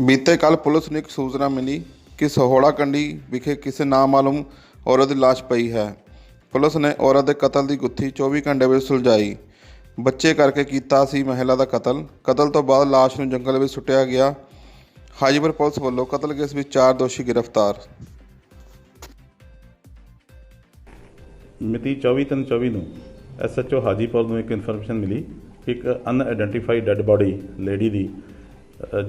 ਬੀਤੇ ਕੱਲ ਪੁਲਿਸ ਨੂੰ ਇੱਕ ਸੂਚਨਾ ਮਿਲੀ ਕਿ ਸਹੋੜਾ ਕੰਡੀ ਵਿਖੇ ਕਿਸੇ ਨਾਮਾਲੂਮ ਔਰਤ ਦੀ ਲਾਸ਼ ਪਈ ਹੈ। ਪੁਲਿਸ ਨੇ ਔਰਤ ਦੇ ਕਤਲ ਦੀ ਗੁੱਥੀ 24 ਘੰਟੇ ਵਿੱਚ ਸੁਲਝਾਈ। ਬੱਚੇ ਕਰਕੇ ਕੀਤਾ ਸੀ ਮਹਿਲਾ ਦਾ ਕਤਲ। ਕਤਲ ਤੋਂ ਬਾਅਦ ਲਾਸ਼ ਨੂੰ ਜੰਗਲ ਵਿੱਚ ਸੁੱਟਿਆ ਗਿਆ। ਹਾਜੀਪੁਰ ਪੁਲਿਸ ਵੱਲੋਂ ਕਤਲ ਕੇਸ ਵਿੱਚ ਚਾਰ ਦੋਸ਼ੀ ਗ੍ਰਿਫਤਾਰ। ਮਿਤੀ 24/3/24 ਨੂੰ ਐਸਐਚਓ ਹਾਜੀਪੁਰ ਨੂੰ ਇੱਕ ਇਨਫੋਰਮੇਸ਼ਨ ਮਿਲੀ ਕਿ ਇੱਕ ਅਨਆਇਡੈਂਟੀਫਾਈਡ ਡੈੱਡ ਬਾਡੀ ਲੇਡੀ ਦੀ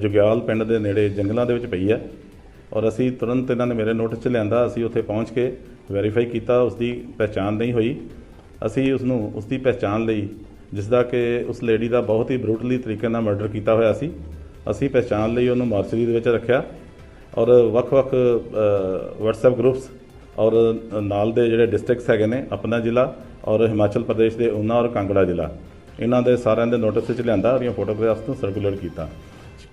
ਜੁਗਿਆਲ ਪਿੰਡ ਦੇ ਨੇੜੇ ਜੰਗਲਾਂ ਦੇ ਵਿੱਚ ਪਈ ਹੈ ਔਰ ਅਸੀਂ ਤੁਰੰਤ ਇਹਨਾਂ ਨੇ ਮੇਰੇ ਨੋਟਿਸ 'ਚ ਲਿਆਂਦਾ ਅਸੀਂ ਉੱਥੇ ਪਹੁੰਚ ਕੇ ਵੈਰੀਫਾਈ ਕੀਤਾ ਉਸ ਦੀ ਪਹਿਚਾਣ ਨਹੀਂ ਹੋਈ। ਅਸੀਂ ਉਸ ਨੂੰ ਉਸ ਦੀ ਪਹਿਚਾਣ ਲਈ ਜਿਸ ਦਾ ਕਿ ਉਸ ਲੇਡੀ ਦਾ ਬਹੁਤ ਹੀ ਬਰੂਟਲੀ ਤਰੀਕੇ ਨਾਲ ਮਰਡਰ ਕੀਤਾ ਹੋਇਆ ਸੀ ਅਸੀਂ ਪਹਿਚਾਣ ਲਈ ਉਹਨੂੰ ਮਾਰਸਰੀ ਦੇ ਵਿੱਚ ਰੱਖਿਆ ਔਰ ਵੱਖ-ਵੱਖ ਅ, WhatsApp ਗਰੁੱਪਸ ਔਰ ਨਾਲ ਦੇ ਜਿਹੜੇ ਡਿਸਟ੍ਰਿਕਟਸ ਹੈਗੇ ਨੇ ਆਪਣਾ ਜ਼ਿਲ੍ਹਾ ਔਰ ਹਿਮਾਚਲ ਪ੍ਰਦੇਸ਼ ਦੇ ਉਨਾ ਔਰ ਕਾਂਗੜਾ ਜ਼ਿਲ੍ਹਾ ਇਹਨਾਂ ਦੇ ਸਾਰਿਆਂ ਦੇ ਨੋਟਿਸ ਵਿੱਚ ਲਿਆਂਦਾ ਔਰ ਇਹ ਫੋਟੋਗ੍ਰਾਫਸ ਨੂੰ ਸਰਕੂਲੇਟ ਕੀਤਾ।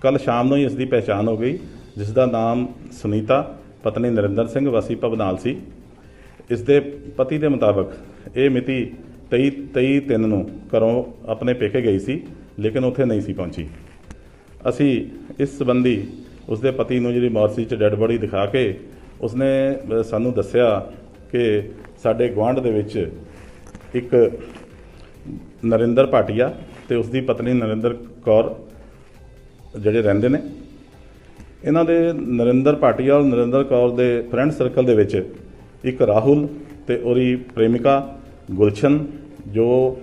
ਕੱਲ ਸ਼ਾਮ ਨੂੰ ਹੀ ਇਸ ਦੀ ਪਹਿਚਾਣ ਹੋ ਗਈ, ਜਿਸ ਦਾ ਨਾਮ ਸੁਨੀਤਾ, ਪਤਨੀ ਨਰਿੰਦਰ ਸਿੰਘ, ਵਾਸੀ ਭਵਨਾਲ ਸੀ। ਇਸ ਦੇ ਪਤੀ ਦੇ ਮੁਤਾਬਕ ਇਹ ਮਿਤੀ 23 23 ਤਿੰਨ ਨੂੰ ਘਰੋਂ ਆਪਣੇ ਪੇਕੇ ਗਈ ਸੀ, ਲੇਕਿਨ ਉੱਥੇ ਨਹੀਂ ਸੀ ਪਹੁੰਚੀ। ਅਸੀਂ ਇਸ ਸੰਬੰਧੀ ਉਸ ਦੇ ਪਤੀ ਨੂੰ ਜਿਹੜੀ ਮੌਰਸੀ 'ਚ ਡੈੱਡ ਬੋਡੀ ਦਿਖਾ ਕੇ ਉਸਨੇ ਸਾਨੂੰ ਦੱਸਿਆ ਕਿ ਸਾਡੇ ਗੁਆਂਢ ਦੇ ਵਿੱਚ ਇੱਕ ਨਰਿੰਦਰ ਭਾਟੀਆ ਤੇ ਉਸ ਦੀ ਪਤਨੀ ਨਰਿੰਦਰ ਕੌਰ ਜਿਹੜੇ ਰਹਿੰਦੇ ਨੇ। ਇਹਨਾਂ ਦੇ ਨਰਿੰਦਰ ਭਾਟੀਆ ਔਰ ਨਰਿੰਦਰ ਕੌਰ ਦੇ ਫਰੈਂਡ ਸਰਕਲ ਦੇ ਵਿੱਚ ਇੱਕ ਰਾਹੁਲ ਤੇ ਉਹਦੀ ਪ੍ਰੇਮਿਕਾ ਗੁਲਸ਼ਨ, ਜੋ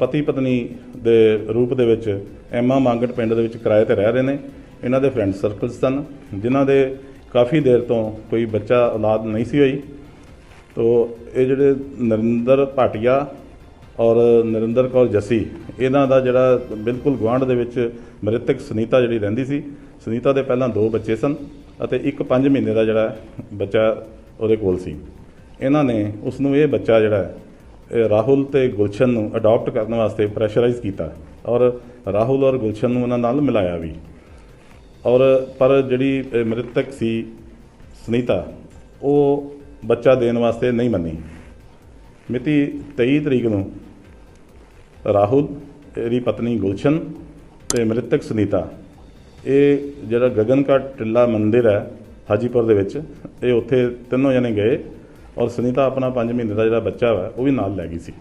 ਪਤੀ ਪਤਨੀ ਦੇ ਰੂਪ ਦੇ ਵਿੱਚ ਐਮਾ ਮੰਗਟ ਪਿੰਡ ਦੇ ਵਿੱਚ ਕਿਰਾਏ ਤੇ ਰਹਿ ਰਹੇ ਨੇ। ਇਹਨਾਂ ਦੇ ਫਰੈਂਡ ਸਰਕਲ ਸਨ, ਜਿਨ੍ਹਾਂ ਦੇ ਕਾਫੀ ਦੇਰ ਤੋਂ ਕੋਈ ਬੱਚਾ ਔਲਾਦ ਨਹੀਂ ਸੀ ਹੋਈ। ਤੋ ਇਹ ਜਿਹੜੇ ਨਰਿੰਦਰ ਭਾਟੀਆ ਔਰ ਨਰਿੰਦਰ ਕੌਰ ਜੱਸੀ, ਇਹਨਾਂ ਦਾ ਜਿਹੜਾ ਬਿਲਕੁਲ ਗੁਆਂਢ ਦੇ ਵਿੱਚ ਮ੍ਰਿਤਕ ਸੁਨੀਤਾ ਜਿਹੜੀ ਰਹਿੰਦੀ ਸੀ, ਸੁਨੀਤਾ ਦੇ ਪਹਿਲਾਂ ਦੋ ਬੱਚੇ ਸਨ ਅਤੇ ਇੱਕ 5 ਮਹੀਨੇ ਦਾ ਜਿਹੜਾ ਬੱਚਾ ਉਹਦੇ ਕੋਲ ਸੀ। ਇਹਨਾਂ ਨੇ ਉਸ ਨੂੰ ਇਹ ਬੱਚਾ ਜਿਹੜਾ ਰਾਹੁਲ ਤੇ ਗੁਲਸ਼ਨ ਨੂੰ ਅਡਾਪਟ ਕਰਨ ਵਾਸਤੇ ਪ੍ਰੈਸ਼ਰਾਈਜ਼ ਕੀਤਾ ਔਰ ਰਾਹੁਲ ਔਰ ਗੁਲਸ਼ਨ ਨੂੰ ਉਹਨਾਂ ਨਾਲ ਮਿਲਾਇਆ ਵੀ। ਔਰ ਪਰ ਜਿਹੜੀ ਮ੍ਰਿਤਕ ਸੀ ਸੁਨੀਤਾ, ਉਹ ਬੱਚਾ ਦੇਣ ਵਾਸਤੇ ਨਹੀਂ ਮੰਨੀ। ਮਿਤੀ 23 ਤਰੀਕ ਨੂੰ ਰਾਹੁਲ, ਇਹਦੀ ਪਤਨੀ ਗੁਲਸ਼ਨ ਤੇ ਮ੍ਰਿਤਕ ਸੁਨੀਤਾ। ਇਹ ਜਿਹੜਾ ਗਗਨਕਾ ਟਿੱਲਾ ਮੰਦਿਰ ਹੈ ਹਾਜੀਪੁਰ ਦੇ ਵਿੱਚ, ਇਹ ਉੱਥੇ ਤਿੰਨੋਂ ਜਣੇ ਗਏ ਔਰ ਸੁਨੀਤਾ ਆਪਣਾ 5 ਮਹੀਨੇ ਦਾ ਜਿਹੜਾ ਬੱਚਾ ਵਾ, ਉਹ ਵੀ ਨਾਲ ਲੈ ਗਈ ਸੀ।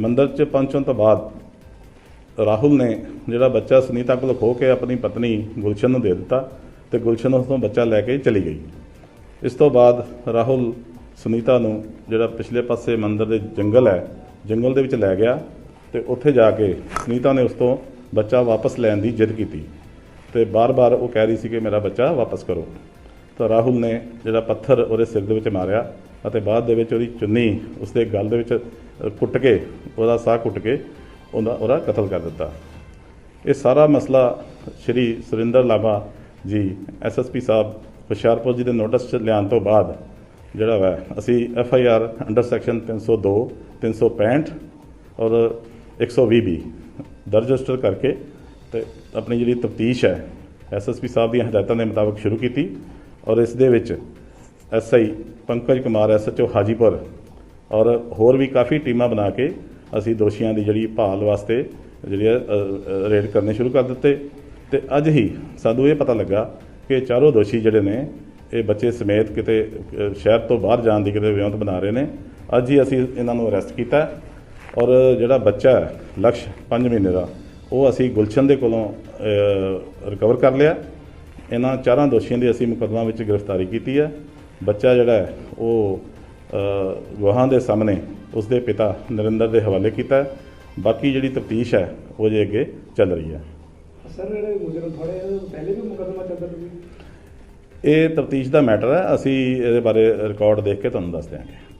ਮੰਦਿਰ 'ਚ ਪਹੁੰਚਣ ਤੋਂ ਬਾਅਦ ਰਾਹੁਲ ਨੇ ਜਿਹੜਾ ਬੱਚਾ ਸੁਨੀਤਾ ਕੋਲ ਖੋ ਕੇ ਆਪਣੀ ਪਤਨੀ ਗੁਲਸ਼ਨ ਨੂੰ ਦੇ ਦਿੱਤਾ ਤੇ ਗੁਲਸ਼ਨ ਉਸ ਤੋਂ ਬੱਚਾ ਲੈ ਕੇ ਚਲੀ ਗਈ। ਇਸ ਤੋਂ ਬਾਅਦ ਰਾਹੁਲ ਸੁਨੀਤਾ ਨੂੰ ਜਿਹੜਾ ਪਿਛਲੇ ਪਾਸੇ ਮੰਦਿਰ ਦੇ ਜੰਗਲ ਹੈ, ਜੰਗਲ ਦੇ ਵਿੱਚ ਲੈ ਗਿਆ ਤੇ ਉੱਥੇ ਜਾ ਕੇ ਸੁਨੀਤਾ ਨੇ ਉਸ ਤੋਂ ਬੱਚਾ ਵਾਪਸ ਲੈਣ ਦੀ ਜਿੱਦ ਕੀਤੀ ਤੇ ਬਾਰ-ਬਾਰ ਉਹ ਕਹਿ ਰਹੀ ਸੀ ਕਿ ਮੇਰਾ ਬੱਚਾ ਵਾਪਸ ਕਰੋ। ਤਾਂ ਰਾਹੁਲ ਨੇ ਜਿਹੜਾ ਪੱਥਰ ਉਹਦੇ ਸਿਰ ਦੇ ਵਿੱਚ ਮਾਰਿਆ ਅਤੇ ਬਾਅਦ ਦੇ ਵਿੱਚ ਉਹਦੀ ਚੁੰਨੀ ਉਸਦੇ ਗਲ ਦੇ ਵਿੱਚ ਕੁੱਟ ਕੇ, ਉਹਦਾ ਸਾਹ ਕੁੱਟ ਕੇ ਉਹਦਾ ਉਹਦਾ ਕਤਲ ਕਰ ਦਿੱਤਾ। ਇਹ ਸਾਰਾ ਮਸਲਾ ਸ਼੍ਰੀ ਸੁਰਿੰਦਰ ਲਾਬਾ ਜੀ ਐਸਐਸਪੀ ਸਾਹਿਬ, ਹੁਸ਼ਿਆਰਪੁਰ ਜੀ ਦੇ ਨੋਟਿਸ 'ਚ ਲਿਆਉਣ ਤੋਂ ਬਾਅਦ ਜਿਹੜਾ ਵਾ, ਅਸੀਂ F I R under section 302 365 ਔਰ 120 ਬੀ। ਦਰਜ ਰਜਿਸਟਰ ਕਰਕੇ ਤੇ ਆਪਣੀ ਜਿਹੜੀ ਤਫਤੀਸ਼ ਹੈ ਐਸਐਸਪੀ ਸਾਹਿਬ ਦੀਆਂ ਹਦਾਇਤਾਂ ਦੇ ਮੁਤਾਬਕ ਸ਼ੁਰੂ ਕੀਤੀ ਔਰ ਇਸ ਦੇ ਵਿੱਚ ਐਸਆਈ ਪੰਕਜ ਕੁਮਾਰ ਐਸਐਚਓ ਹਾਜੀਪੁਰ ਔਰ ਹੋਰ ਵੀ ਕਾਫੀ ਟੀਮਾਂ ਬਣਾ ਕੇ ਅਸੀਂ ਦੋਸ਼ੀਆਂ ਦੀ ਜਿਹੜੀ ਭਾਲ ਵਾਸਤੇ ਜਿਹੜੀ ਹੈ, ਰੇਡ ਕਰਨੇ ਸ਼ੁਰੂ ਕਰ ਦਿੱਤੇ ਤੇ ਅੱਜ ਹੀ ਸਾਨੂੰ ਇਹ ਪਤਾ ਲੱਗਾ ਕਿ ਚਾਰੋਂ ਦੋਸ਼ੀ ਜਿਹੜੇ ਨੇ ਇਹ ਬੱਚੇ ਸਮੇਤ ਕਿਤੇ ਸ਼ਹਿਰ ਤੋਂ ਬਾਹਰ ਜਾਣ ਦੀ ਕਿਤੇ ਵਿਉਂਤ ਬਣਾ ਰਹੇ ਨੇ। ਅੱਜ ਹੀ ਅਸੀਂ ਇਹਨਾਂ ਨੂੰ ਅਰੈਸਟ ਕੀਤਾ। ਔਰ ਜਿਹੜਾ ਬੱਚਾ ਹੈ ਲਕਸ਼ 5 ਮਹੀਨੇ ਦਾ ਉਹ ਅਸੀਂ ਗੁਲਸ਼ਨ ਦੇ ਕੋਲੋਂ ਰਿਕਵਰ ਕਰ ਲਿਆ। ਇਹਨਾਂ ਚਾਰਾਂ ਦੋਸ਼ੀਆਂ ਦੀ ਅਸੀਂ ਮੁਕੱਦਮਾ ਵਿੱਚ ਗ੍ਰਿਫਤਾਰੀ ਕੀਤੀ ਹੈ। ਬੱਚਾ ਜਿਹੜਾ ਹੈ ਉਹ ਅ, ਗਵਾਹਾਂ ਦੇ ਸਾਹਮਣੇ ਉਸ ਦੇ ਪਿਤਾ ਨਰਿੰਦਰ ਦੇ ਹਵਾਲੇ ਕੀਤਾ ਹੈ। ਬਾਕੀ ਜਿਹੜੀ ਤਫਤੀਸ਼ ਹੈ ਉਹ ਜੇ ਅੱਗੇ ਚੱਲ ਰਹੀ ਹੈ। ਸਰ ਜਿਹੜੇ ਮੁਜਰਮ ਫੜੇ ਪਹਿਲੇ ਵੀ ਮੁਕੱਦਮਾ ਚੱਲਦਾ ਸੀ? ਇਹ ਤਫਤੀਸ਼ ਦਾ ਮੈਟਰ ਹੈ। ਅਸੀਂ ਇਹਦੇ ਬਾਰੇ ਰਿਕਾਰਡ ਦੇਖ ਕੇ ਤੁਹਾਨੂੰ ਦੱਸ ਦਿਆਂਗੇ।